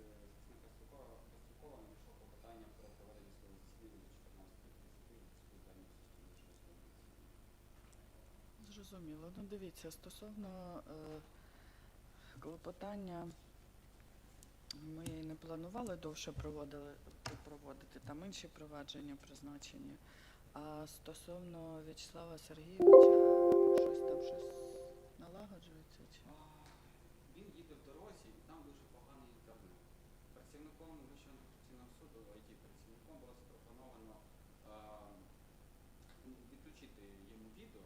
Е, захисника Стукова Стукова надійшло клопотання про проведення судового засідання до 14.30 від суду зайнятості. Зрозуміло. Ну дивіться, стосовно е, клопотання, ми не планували довше проводили, проводити там інші провадження призначені. А стосовно В'ячеслава Сергійовича, щось там щось налагоджується? Чи? Він їде в дорозі, і там дуже інтернет. Працівником Вищого антикорупційного суду, it працівником було запропоновано а, відключити йому відео,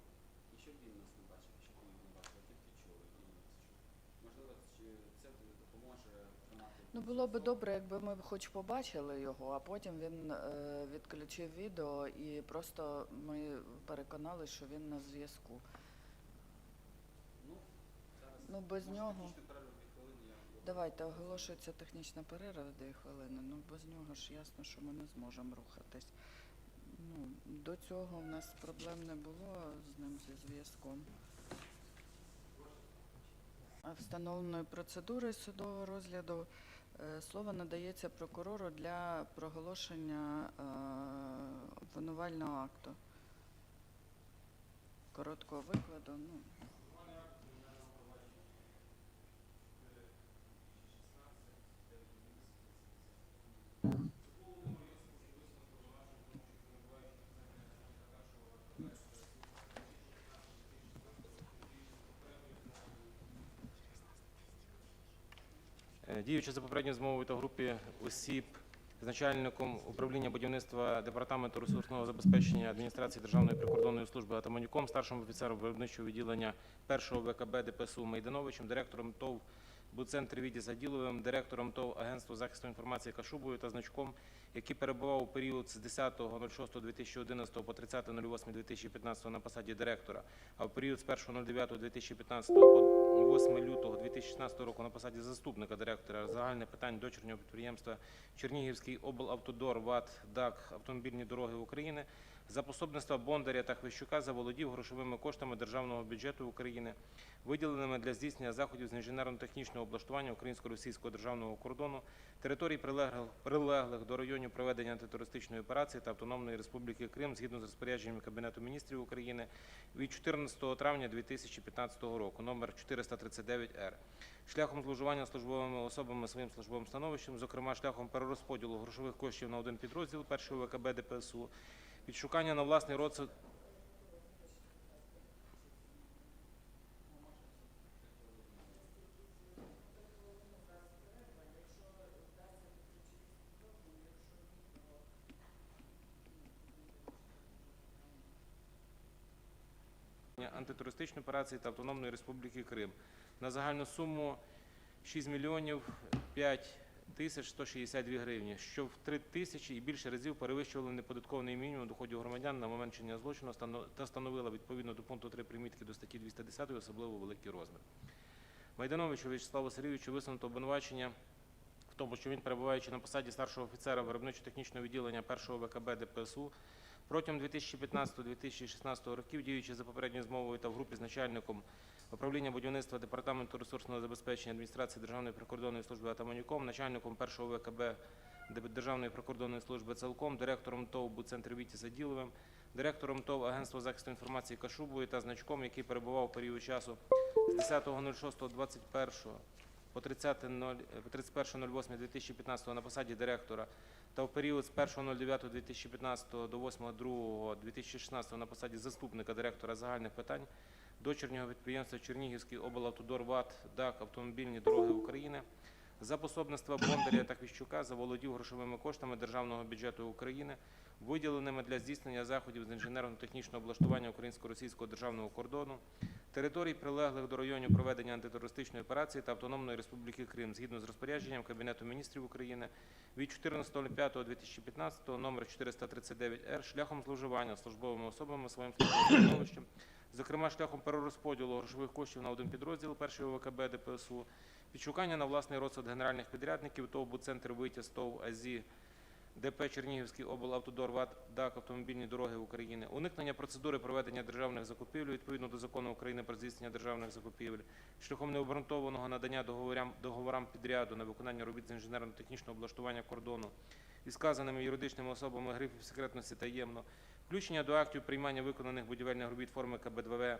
і щоб він нас не бачив, щоб ми не бачили, тільки чули. І можливо, чи це допоможе тримати. Ну було би добре, якби ми хоч побачили його, а потім він е, відключив відео і просто ми переконали, що він на зв'язку. Ну, зараз Ну, без може, нього. перерву дві хвилини я його Давайте оголошується технічна перерва дві хвилини. Ну без нього ж ясно, що ми не зможемо рухатись. Ну до цього в нас проблем не було з ним зі зв'язком. Встановленої процедури судового розгляду е, слово надається прокурору для проголошення е, обвинувального акту. Короткого викладу. Ну, Діючи за попередньою змовою та групі осіб з начальником управління будівництва департаменту ресурсного забезпечення адміністрації Державної прикордонної служби Атаманюком, старшим офіцером виробничого відділення першого ВКБ ДПСУ Майдановичем, директором ТОВ Буцентр Віді Заділовим, директором ТОВ Агентства захисту інформації Кашубою та значком, який перебував у період з 10.06.2011 по 30.08.2015 на посаді директора, а в період з 1.09.2015 по 8 лютого 2016 року на посаді заступника директора загальних питань дочірнього підприємства Чернігівський облавтодор ВАТ ДАК Автомобільні дороги України за пособництва Бондаря та Хвищука заволодів грошовими коштами державного бюджету України, виділеними для здійснення заходів з інженерно-технічного облаштування українсько-російського державного кордону, територій прилеглих, до районів проведення антитерористичної операції та Автономної Республіки Крим згідно з розпорядженням Кабінету міністрів України від 14 травня 2015 року, номер 439-Р, шляхом зловживання службовими особами своїм службовим становищем, зокрема шляхом перерозподілу грошових коштів на один підрозділ першого ВКБ ДПСУ, відшукання на власний розсуд антитерористичної операції та Автономної Республіки Крим. На загальну суму 6 мільйонів 5 тисяч 162 гривні, що в 3 тисячі і більше разів перевищували неподатковий мінімум доходів громадян на момент чинення злочину та становила відповідно до пункту 3 примітки до статті 210 особливо великий розмір. Майдановичу В'ячеславу Сергійовичу висунуто обвинувачення в тому, що він, перебуваючи на посаді старшого офіцера виробничо-технічного відділення першого ВКБ ДПСУ, протягом 2015-2016 років, діючи за попередньою змовою та в групі з начальником управління будівництва департаменту ресурсного забезпечення адміністрації Державної прикордонної служби Атаманюком, начальником першого ВКБ Державної прикордонної служби Целком, директором ТОВ Буцентр Віті Заділовим, директором ТОВ Агентства захисту інформації Кашубою та значком, який перебував у період часу з 10.06.21 по 30.0 по 31.08.2015 на посаді директора та в період з 1.09.2015 до 8.02.2016 на посаді заступника директора загальних питань дочірнього підприємства Чернігівський облавтодор ВАТ ДАК Автомобільні дороги України за пособництва Бондаря та Хвіщука заволодів грошовими коштами державного бюджету України, виділеними для здійснення заходів з інженерно-технічного облаштування українсько-російського державного кордону, територій, прилеглих до районів проведення антитерористичної операції та Автономної Республіки Крим, згідно з розпорядженням Кабінету міністрів України від 14.05.2015 номер 439-Р шляхом зловживання службовими особами своїм службовим становищем, зокрема шляхом перерозподілу грошових коштів на один підрозділ першої ОВКБ ДПСУ, відшукання на власний розсуд генеральних підрядників ТОВ «Буцентр Витязь», ТОВ «АЗІ», ДП Чернігівський облавтодор ВАТ ДАК Автомобільні дороги України, уникнення процедури проведення державних закупівель відповідно до закону України про здійснення державних закупівель, шляхом необґрунтованого надання договорам, договорам підряду на виконання робіт з інженерно-технічного облаштування кордону. Із сказаними юридичними особами грифів секретності таємно, включення до актів приймання виконаних будівельних робіт форми КБ2В,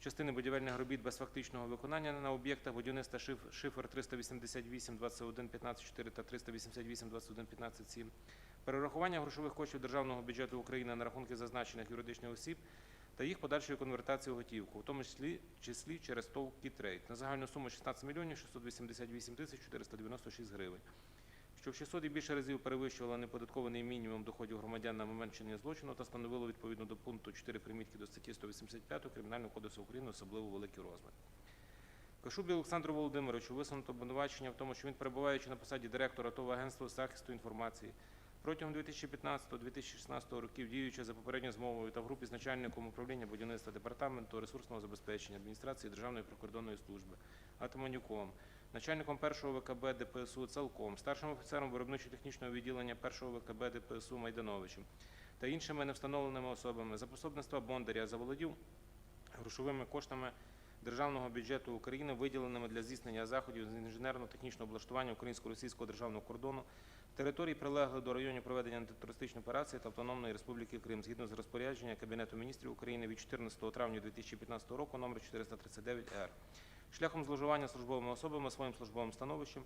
частини будівельних робіт без фактичного виконання на об'єктах будівництва шиф, шифр 388 21 15 4 та 388 21 15 7, перерахування грошових коштів державного бюджету України на рахунки зазначених юридичних осіб та їх подальшої конвертації у готівку, в тому числі, числі через ТОВ «Кітрейд» на загальну суму 16 мільйонів 688 тисяч 496 гривень, що в 600 і більше разів перевищувало неподаткований мінімум доходів громадян на момент чинення злочину та становило відповідно до пункту 4 примітки до статті 185 Кримінального кодексу України особливо великий розмір. Кашубі Олександру Володимировичу висунуто обвинувачення в тому, що він, перебуваючи на посаді директора ТОВ агентства захисту інформації, протягом 2015-2016 років, діючи за попередньою змовою та в групі з начальником управління будівництва департаменту ресурсного забезпечення адміністрації Державної прикордонної служби Атаманюком, начальником першого ВКБ ДПСУ Целком, старшим офіцером виробничо-технічного відділення першого ВКБ ДПСУ Майдановичем та іншими невстановленими особами за пособництва Бондаря заволодів грошовими коштами державного бюджету України, виділеними для здійснення заходів з інженерно-технічного облаштування українсько-російського державного кордону територій, прилеглих до районів проведення антитерористичної операції та Автономної Республіки Крим, згідно з розпорядження Кабінету міністрів України від 14 травня 2015 року номер 439-р, шляхом зловживання службовими особами своїм службовим становищем,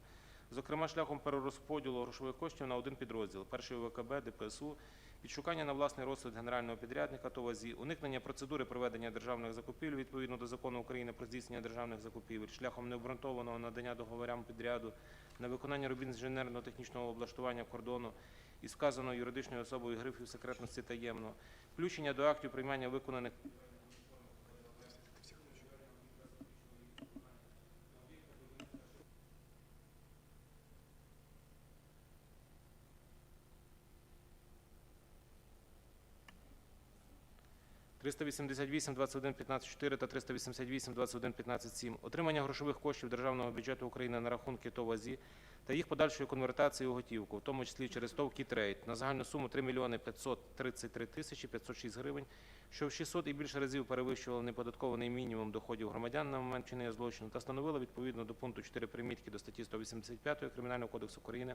зокрема шляхом перерозподілу грошових коштів на один підрозділ перший ВКБ ДПСУ, відшукання на власний розсуд генерального підрядника ТОВАЗІ, уникнення процедури проведення державних закупівель відповідно до закону України про здійснення державних закупівель, шляхом необґрунтованого надання договорам підряду на виконання робіт з інженерно-технічного облаштування кордону із вказаною юридичною особою грифів секретності таємно, включення до актів приймання виконаних – 388 21 15 4 та 388 21 15 7, отримання грошових коштів державного бюджету України на рахунки ТОВ «АЗІ» та їх подальшої конвертації у готівку, в тому числі через ТОВ «Кітрейд» на загальну суму 3 мільйони 533 тисячі 506 гривень, що в 600 і більше разів перевищувало неподаткований мінімум доходів громадян на момент чинення злочину та становило відповідно до пункту 4 примітки до статті 185 Кримінального кодексу України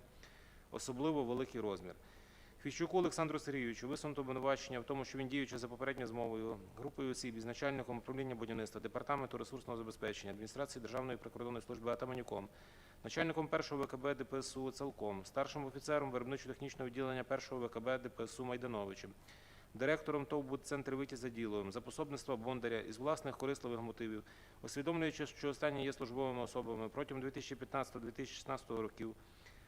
особливо великий розмір. Фіщуку Олександру Сергійовичу висунуто обвинувачення в тому, що він діючи за попередньою змовою групою осіб із начальником управління будівництва департаменту ресурсного забезпечення адміністрації Державної прикордонної служби Атаманюком, начальником першого ВКБ ДПСУ Целком, старшим офіцером виробничо-технічного відділення першого ВКБ ДПСУ Майдановичем, директором ТОВ «Будцентр Витязя Діловим за пособництва Бондаря із власних корисливих мотивів, усвідомлюючи, що останні є службовими особами протягом 2015-2016 років,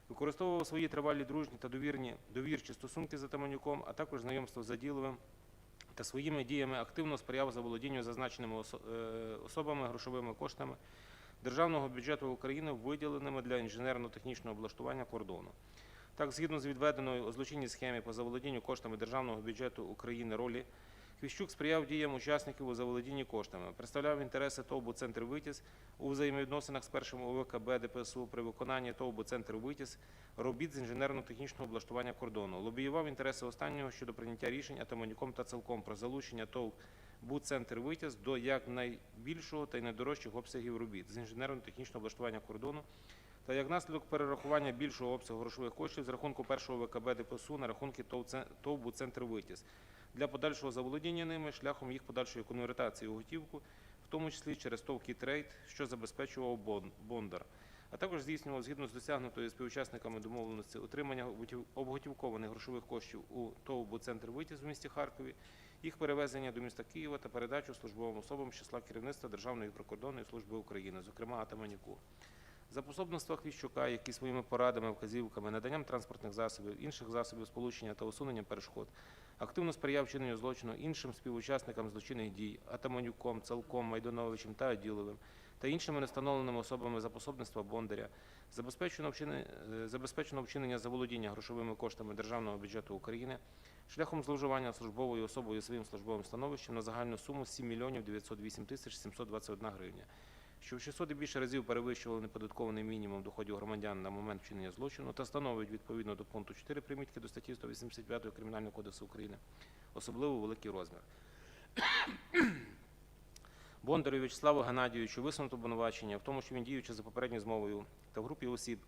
використовував свої тривалі дружні та довірні, довірчі стосунки з Атаманюком, а також знайомство з Заділовим та своїми діями активно сприяв заволодінню зазначеними е, особами грошовими коштами державного бюджету України, виділеними для інженерно-технічного облаштування кордону. Так, згідно з відведеною у злочинній схемі по заволодінню коштами державного бюджету України ролі, Хвіщук сприяв діям учасників у заволодінні коштами, представляв інтереси ТОВ «Буцентр Витязь» у взаємовідносинах з першим ОВКБ ДПСУ при виконанні ТОВ «Буцентр Витязь» робіт з інженерно-технічного облаштування кордону, лобіював інтереси останнього щодо прийняття рішень Атаманюком та Целком про залучення ТОВ «Буцентр Витязь» до якнайбільшого та й найдорожчих обсягів робіт з інженерно-технічного облаштування кордону та як наслідок перерахування більшого обсягу грошових коштів з рахунку першого ВКБ ДПСУ на рахунки ТОВ «Цен- ТОВ «Буцентр Витязь» для подальшого заволодіння ними шляхом їх подальшої конвертації у готівку, в тому числі через ТОВ «Кітрейд», що забезпечував Бондар, а також здійснював згідно з досягнутою співучасниками домовленості отримання обготівкованих грошових коштів у ТОВ «Буцентр Витязь» в місті Харкові, їх перевезення до міста Києва та передачу службовим особам числа керівництва Державної прикордонної служби України, зокрема Атаманюку. За пособництва Хвіщука, які своїми порадами, вказівками, наданням транспортних засобів, інших засобів сполучення та усуненням перешкод, активно сприяв чиненню злочину іншим співучасникам злочинних дій Атаманюком, Целком, Майдановичем та Аділовим, та іншими невстановленими особами за пособництва Бондаря, вчинення, забезпечено вчинення заволодіння грошовими коштами Державного бюджету України шляхом зловживання службовою особою своїм службовим становищем на загальну суму 7 мільйонів 908 тисяч 721 гривня, що в 600 і більше разів перевищували неподаткований мінімум доходів громадян на момент вчинення злочину та становить відповідно до пункту 4 примітки до статті 185 Кримінального кодексу України особливо великий розмір. Бондарю В'ячеславу Геннадійовичу висунуто обвинувачення в тому, що він діючи за попередньою змовою та в групі осіб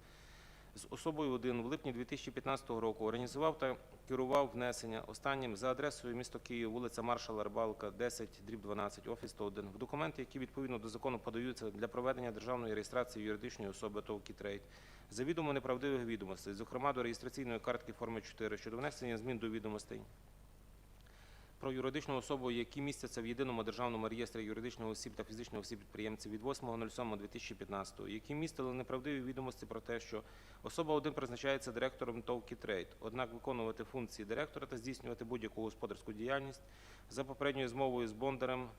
з особою 1 в липні 2015 року організував та керував внесення останнім за адресою місто Київ, вулиця Маршала Рибалка, 10, дріб 12, офіс 101, в документи, які відповідно до закону подаються для проведення державної реєстрації юридичної особи ТОВ «Кітрейд», завідомо неправдивих відомостей, зокрема до реєстраційної картки форми 4 щодо внесення змін до відомостей про юридичну особу, які містяться в єдиному державному реєстрі юридичних осіб та фізичних осіб підприємців від 8.07.2015, які містили неправдиві відомості про те, що особа 1 призначається директором ТОВ «Кітрейд», однак виконувати функції директора та здійснювати будь-яку господарську діяльність за попередньою змовою з Бондарем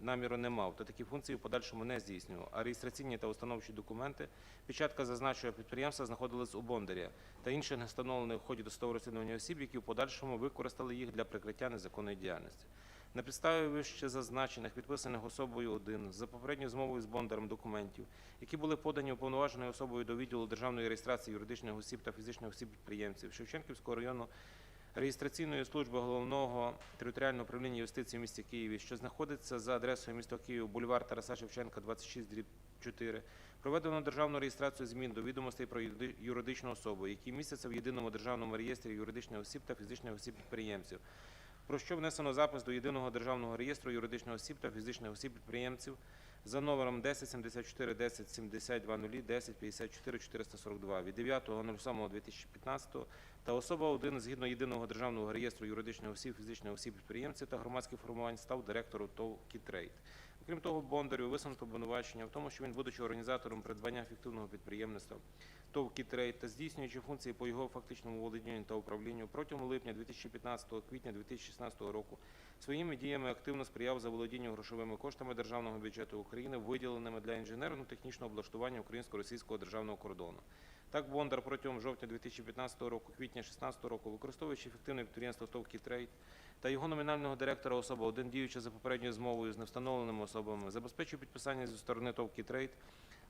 наміру не мав, та такі функції в подальшому не здійснював. А реєстраційні та установчі документи, печатка зазначує підприємства знаходились у Бондаря та інших не встановлених в ході досудового розслідування осіб, які в подальшому використали їх для прикриття незаконної діяльності. На підставі вище зазначених, підписаних особою 1 за попередньою змовою з Бондарем документів, які були подані уповноваженою особою до відділу державної реєстрації юридичних осіб та фізичних осіб підприємців Шевченківського району реєстраційної служби головного територіального управління юстиції в місті Києві, що знаходиться за адресою місто Київ, бульвар Тараса Шевченка, 26, дріб 4, проведено державну реєстрацію змін до відомостей про юридичну особу, які містяться в єдиному державному реєстрі юридичних осіб та фізичних осіб підприємців. Про що внесено запис до єдиного державного реєстру юридичних осіб та фізичних осіб підприємців за номером 10 74 10 72 0 10 54 442 від 9.07.2015 та особа 1 згідно єдиного державного реєстру юридичних осіб, фізичних осіб підприємців та громадських формувань став директором ТОВ «Кітрейд». Окрім того, Бондарю висунуто обвинувачення в тому, що він, будучи організатором придбання фіктивного підприємництва ТОВ «Кітрейд» та здійснюючи функції по його фактичному володінню та управлінню протягом липня 2015 квітня 2016 року своїми діями активно сприяв заволодінню грошовими коштами державного бюджету України, виділеними для інженерно-технічного облаштування українсько-російського державного кордону. Так, Бондар протягом жовтня 2015 року, квітня 2016 року, використовуючи ефективне підприємство ТОВ «Кітрейд» та його номінального директора особа, один діючи за попередньою змовою з невстановленими особами, забезпечив підписання зі сторони ТОВ «Кітрейд»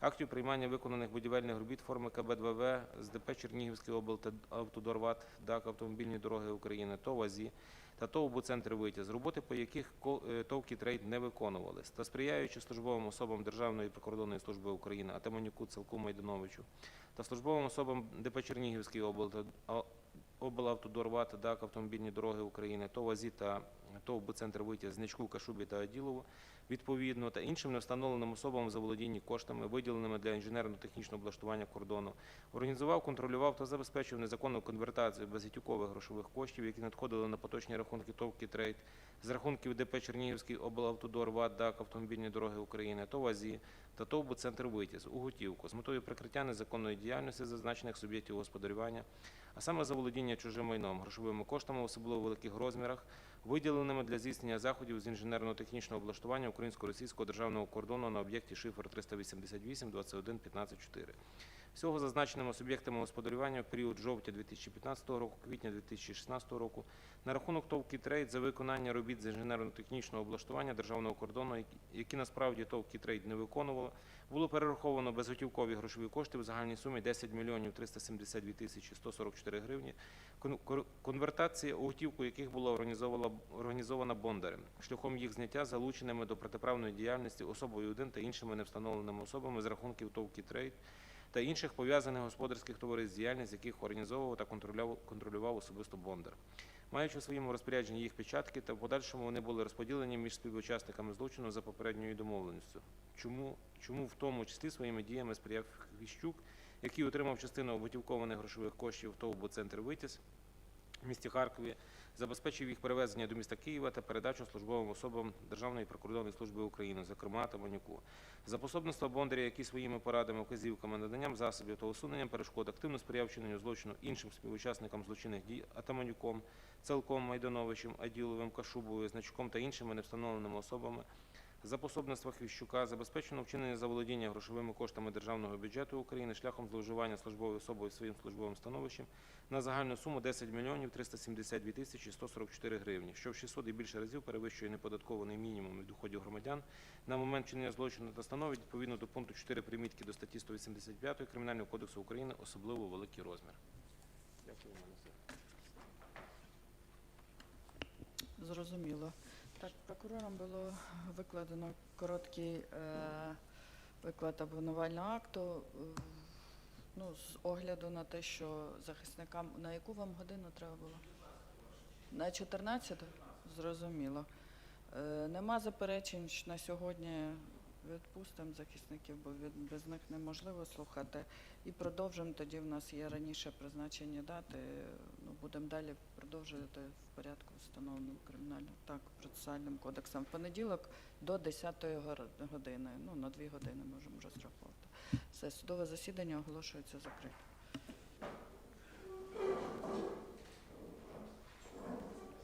актів приймання виконаних будівельних робіт форми КБ-2В з ДП Чернігівський облавтодорват ДАК автомобільні дороги України, ТОВ АЗІ та ТОВ «Буцентр з роботи по яких трейд ТОВ «Кітрейд» не виконувались, та сприяючи службовим особам Державної прикордонної служби України Атаманюку Целку Майдановичу та службовим особам ДП Чернігівський облавто- а- облавтодорват ДАК автомобільні дороги України, ТОВ АЗІ та ТОВ «Буцентр Витязь, Значку, Кашубі та Аділову, відповідно, та іншим невстановленим особам за володіння коштами, виділеними для інженерно-технічного облаштування кордону, організував, контролював та забезпечив незаконну конвертацію безготівкових грошових коштів, які надходили на поточні рахунки ТОВ «Кітрейд» з рахунків ДП Чернігівський облавтодор ВАД ДАК автомобільні дороги України, ТОВ АЗІ та ТОВ «Центр Витязь» у готівку з метою прикриття незаконної діяльності зазначених суб'єктів господарювання, а саме за володіння чужим майном, грошовими коштами в особливо великих розмірах, виділеними для здійснення заходів з інженерно-технічного облаштування українсько-російського державного кордону на об'єкті шифр 388 21 15 4. Всього зазначеними суб'єктами господарювання в період жовтня 2015 року, квітня 2016 року. На рахунок ТОВ «Кітрейд» за виконання робіт з інженерно-технічного облаштування державного кордону, які- насправді ТОВ «Кітрейд» не виконувало, було перераховано безготівкові грошові кошти в загальній сумі 10 мільйонів 372 тисячі 144 гривні, конвертація у готівку яких була організована Бондарем, шляхом їх зняття залученими до протиправної діяльності особою 1 та іншими невстановленими особами з рахунків ТОВ «Кітрейд» та інших пов'язаних господарських товариств, діяльність яких організовував та контролював, особисто Бондар. Маючи у своєму розпорядженні їх печатки, та в подальшому вони були розподілені між співучасниками злочину за попередньою домовленістю. Чому, чому в тому числі своїми діями сприяв Хвіщук, який отримав частину готівкованих грошових коштів ТОВ «Буцентр Витязь» в місті Харкові, забезпечив їх перевезення до міста Києва та передачу службовим особам Державної прикордонної служби України, зокрема Таманюку. За пособництво Бондаря, який своїми порадами, вказівками, наданням засобів та усуненням перешкод активно сприяв чиненню злочину іншим співучасникам злочинних дій Атаманюком, Целком Майдановичем, Аділовим, Кашубовою, Значком та іншими невстановленими особами, за пособництва Хвіщука забезпечено вчинення заволодіння грошовими коштами державного бюджету України шляхом зловживання службовою особою своїм службовим становищем на загальну суму 10 мільйонів 372 тисячі 144 гривні, що в 600 і більше разів перевищує неподаткований мінімум від доходів громадян на момент чинення злочину та становить відповідно до пункту 4 примітки до статті 185 Кримінального кодексу України особливо великий розмір. Дякую. Зрозуміло. Так, прокурором було викладено короткий е, виклад обвинувального акту. Е, Ну, з огляду на те, що захисникам на яку вам годину треба було? На 14? Зрозуміло. Е, нема заперечень що на сьогодні відпустимо захисників, бо від, без них неможливо слухати. І продовжимо. Тоді в нас є раніше призначені дати. Ну, будемо далі продовжувати в порядку встановленому кримінальним так, процесуальним кодексом. В понеділок до 10 години. Ну, на 2 години можемо розраховувати. Все, судове засідання оголошується закритим.